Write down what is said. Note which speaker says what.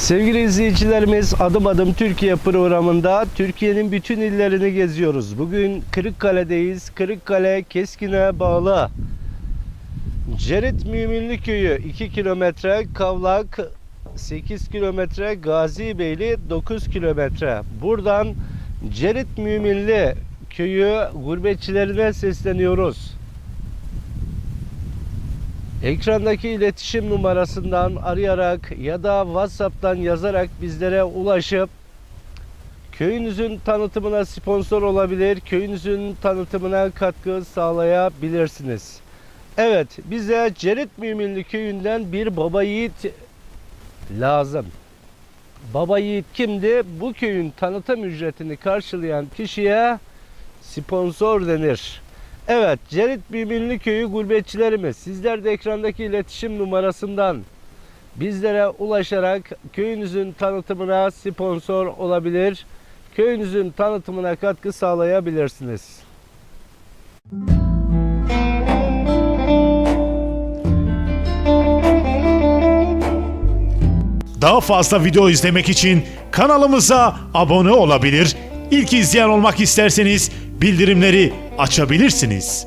Speaker 1: Sevgili izleyicilerimiz Adım Adım Türkiye programında Türkiye'nin bütün illerini geziyoruz. Bugün Kırıkkale'deyiz. Kırıkkale Keskin'e bağlı. Cerit Müminli Köyü 2 kilometre, Kavlak 8 kilometre, Gazi Beyli 9 kilometre. Buradan Cerit Müminli Köyü gurbetçilerine sesleniyoruz. Ekrandaki iletişim numarasından arayarak ya da WhatsApp'tan yazarak bizlere ulaşıp köyünüzün tanıtımına sponsor olabilir, köyünüzün tanıtımına katkı sağlayabilirsiniz. Evet, bize Cerit Müminli köyünden bir baba yiğit lazım. Baba yiğit kimdi? Bu köyün tanıtım ücretini karşılayan kişiye sponsor denir. Evet, Cerit Müminli Köyü gurbetçilerimiz sizler de ekrandaki iletişim numarasından bizlere ulaşarak köyünüzün tanıtımına sponsor olabilir, köyünüzün tanıtımına katkı sağlayabilirsiniz.
Speaker 2: Daha fazla video izlemek için kanalımıza abone olabilir, ilk izleyen olmak isterseniz bildirimleri açabilirsiniz.